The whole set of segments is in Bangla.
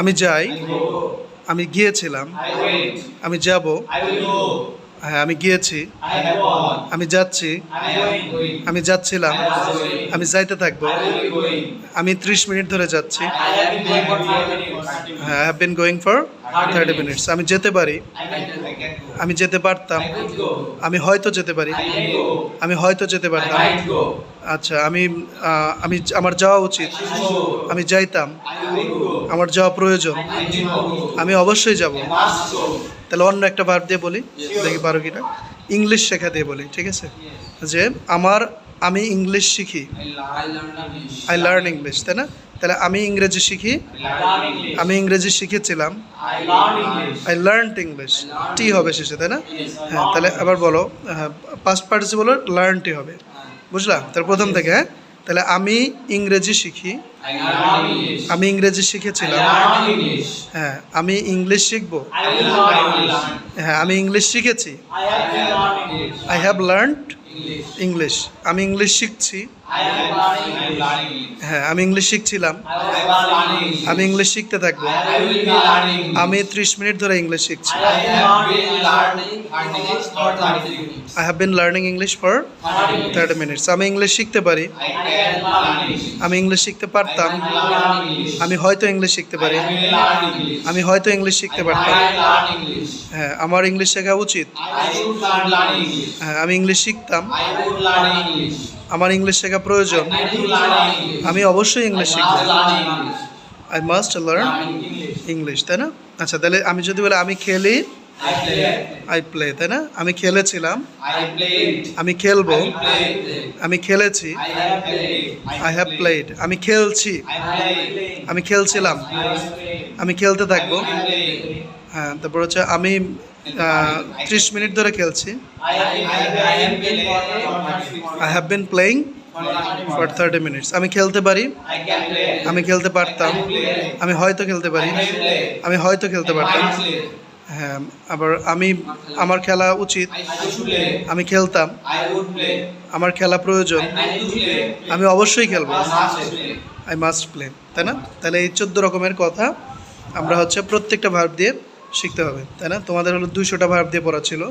আমি যাই, আমি গিয়েছিলাম, আমি যাব. হ্যাঁ আমি গিয়েছি. আমি যাচ্ছি. আমি যাচ্ছিলাম. আমি যাইতে থাকব. আমি ত্রিশ মিনিট ধরে যাচ্ছি have been going for 30 minutes. হ্যাঁ have been going for thirty minutes আমি যেতে পারি আমি যেতে পারতাম. আমি হয়তো যেতে পারি. আমি হয়তো যেতে পারতাম আচ্ছা আমি আমি আমার যাওয়া উচিত. আমি যাইতাম. আমার যাওয়া প্রয়োজন. আমি অবশ্যই যাব. তাহলে অন্য একটা ভার্ব দিয়ে বলি দেখি পারো কিনা ইংলিশ শেখা দিয়ে বলি, ঠিক আছে যে আমার আমি ইংলিশ শিখি. আই লার্ন ইংলিশ তাই না তাহলে আমি ইংরেজি শিখি. আমি ইংরেজি শিখেছিলাম. আই লার্ন ইংলিশ টি হবে শেষে, তাই না হ্যাঁ তাহলে আবার বলো পাস্ট পার্টিসিপল লার্নটি হবে বুঝলাম তাহলে প্রথম থেকে হ্যাঁ তাহলে আমি ইংরেজি শিখি. আমি ইংরেজি শিখেছিলাম হ্যাঁ আমি ইংলিশ শিখব. হ্যাঁ আমি ইংলিশ শিখেছি. I have learned. ইংলিশ আমি ইংলিশ শিখছি। হ্যাঁ আমি ইংলিশ শিখছিলাম। আমি ইংলিশ শিখতে থাকব। আমি ত্রিশ মিনিট ধরে ইংলিশ শিখছি। I have been learning English for thirty minutes আমি ইংলিশ শিখতে পারি। আমি ইংলিশ শিখতে পারতাম। আমি হয়তো ইংলিশ শিখতে পারি। আমি হয়তো ইংলিশ শিখতে পারতাম। হ্যাঁ আমার ইংলিশ শেখা উচিত। হ্যাঁ আমি ইংলিশ শিখতাম। আমার ইংলিশ শেখা প্রয়োজন। আমি অবশ্যই ইংলিশ শিখব। আই মাস্ট লার্ন ইংলিশ তাই না? আচ্ছা তাহলে আমি যদি বলে, আমি খেলি আই প্লে তাই না? আমি খেলেছিলাম। আমি খেলব। আমি খেলেছি। আই হ্যাভ প্লেড আমি খেলছি। আমি খেলছিলাম। আমি খেলতে থাকব। হ্যাঁ তারপর হচ্ছে আমি ত্রিশ মিনিট ধরে খেলছি I have been playing for thirty minutes আমি খেলতে পারি. আমি খেলতে পারতাম আমি হয়তো খেলতে পারি. আমি হয়তো খেলতে পারতাম হ্যাঁ আবার আমি, আমার খেলা উচিত. আমি খেলতাম. আমার খেলা প্রয়োজন. আমি অবশ্যই খেলব. আই মাস্ট প্লে তাই না তাহলে এই চোদ্দ রকমের কথা আমরা হচ্ছে প্রত্যেকটা ভার্ব দিয়ে শিখতে হবে, তাই না? তোমাদের হলো দুইশোটা ভার্ব দিয়ে পড়া ছিল,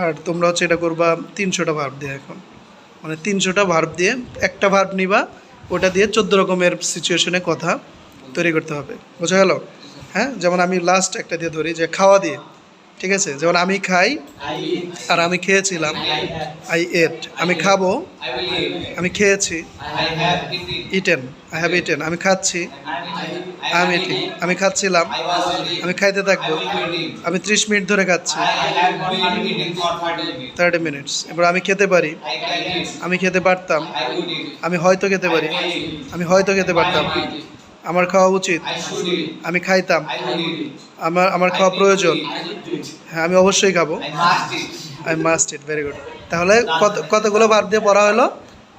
আর তোমরা হচ্ছে এটা করবা তিনশোটা ভার্ব দিয়ে এখন। মানে তিনশোটা ভার্ব দিয়ে একটা ভার্ব নিবা, ওটা দিয়ে চোদ্দ রকমের সিচুয়েশনে কথা তৈরি করতে হবে। বোঝা গেল? হ্যাঁ? যেমন আমি লাস্ট একটা দিয়ে ধরি, যে খাওয়া দিয়ে, ঠিক আছে? যেমন আমি খাই, আর আমি খেয়েছিলাম আই এট আমি খাব. আমি খেয়েছি. ইটেন আই হ্যাভ ইটেন আমি খাচ্ছি আমি. আমি খাচ্ছিলাম. আমি খাইতে থাকব. আমি ত্রিশ মিনিট ধরে খাচ্ছি I have been eating for 30 minutes. Thirty minutes এবার আমি খেতে পারি. আমি খেতে পারতাম. আমি হয়তো খেতে পারি. আমি হয়তো খেতে পারতাম. আমার খাওয়া উচিত. আমি খাইতাম. আমার আমার খাওয়া প্রয়োজন. হ্যাঁ আমি অবশ্যই খাব. I must eat very good তাহলে কত, কতগুলো ভার্ব দিয়ে পড়া হলো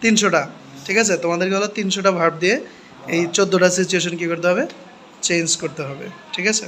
তিনশোটা ঠিক আছে তোমাদেরকে হলো তিনশোটা ভার্ব দিয়ে এই চোদ্দোটা সিচুয়েশন কী করতে হবে? চেঞ্জ করতে হবে ঠিক আছে?